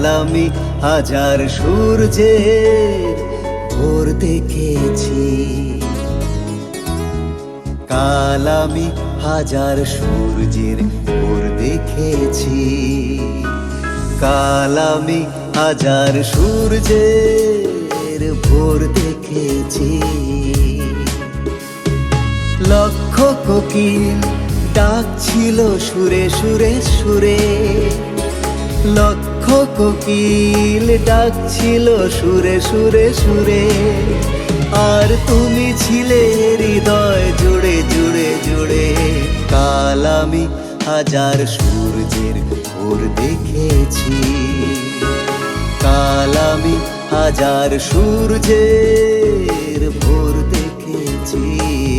কাল হাজার সূর্যের ভোর দেখেছি। কাল আমি হাজার সূর্যের ভোর দেখেছি। কাল আমি হাজার সূর্যের ভোর দেখেছি। লক্ষ কোকিল ডাকছিল, সুরে সুরে সুরে। লক্ষ কোকিল ডাকছিল, সুরে সুরে সুরে। আর তুমি ছিলে হৃদয় জুড়ে জুড়ে জুড়ে। কাল আমি হাজার সূর্যের ভোর দেখেছি। কাল আমি হাজার সূর্যের ভোর দেখেছি।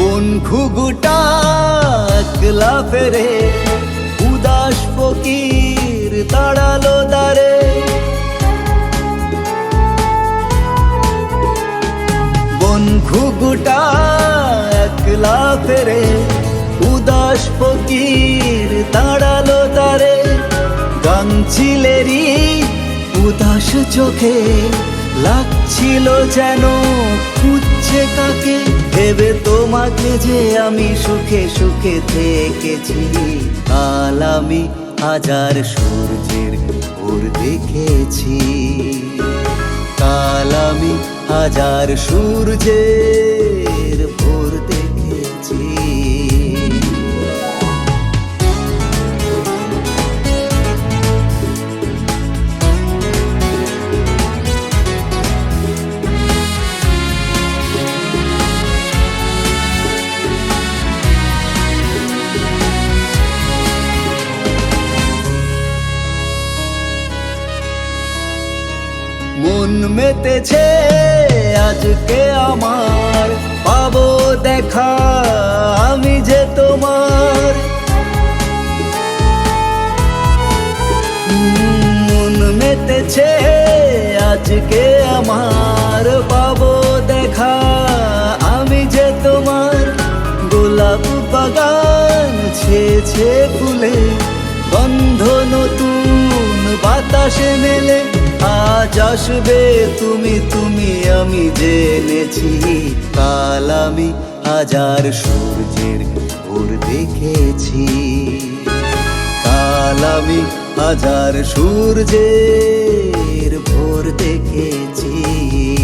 কোন ঘুঘুটা একলা ফেরে, উদাস ফকির তাড়ালো দারে বন ঘুঘুটা একলা ফেরে, উদাস ফকির তাড়ালো তারে গাংছিলেরই উদাস চোখে লাগছিল যেন খুঁজছে কাকে? ভেবে তোমাকে যে আমি সুখে সুখে থেকেছি। কাল আমি হাজার সূর্যের ভোর দেখেছি। কাল আমি হাজার সূর্যের মন মেতেছে, আজকে আমার পাবো দেখা, আমি যে তোমার। মন মেতেছে, আজকে আমার পাবো দেখা, আমি যে তোমার। গোলাপ বাগান ছেছে ফুলে, গন্ধ নতুন বাতাসে মেলে। আজ আসবে তুমি তুমি আমি জেনেছি। কাল আমি হাজার সূর্যের ভোর দেখেছি। কাল আমি হাজার সূর্যের ভোর দেখেছি।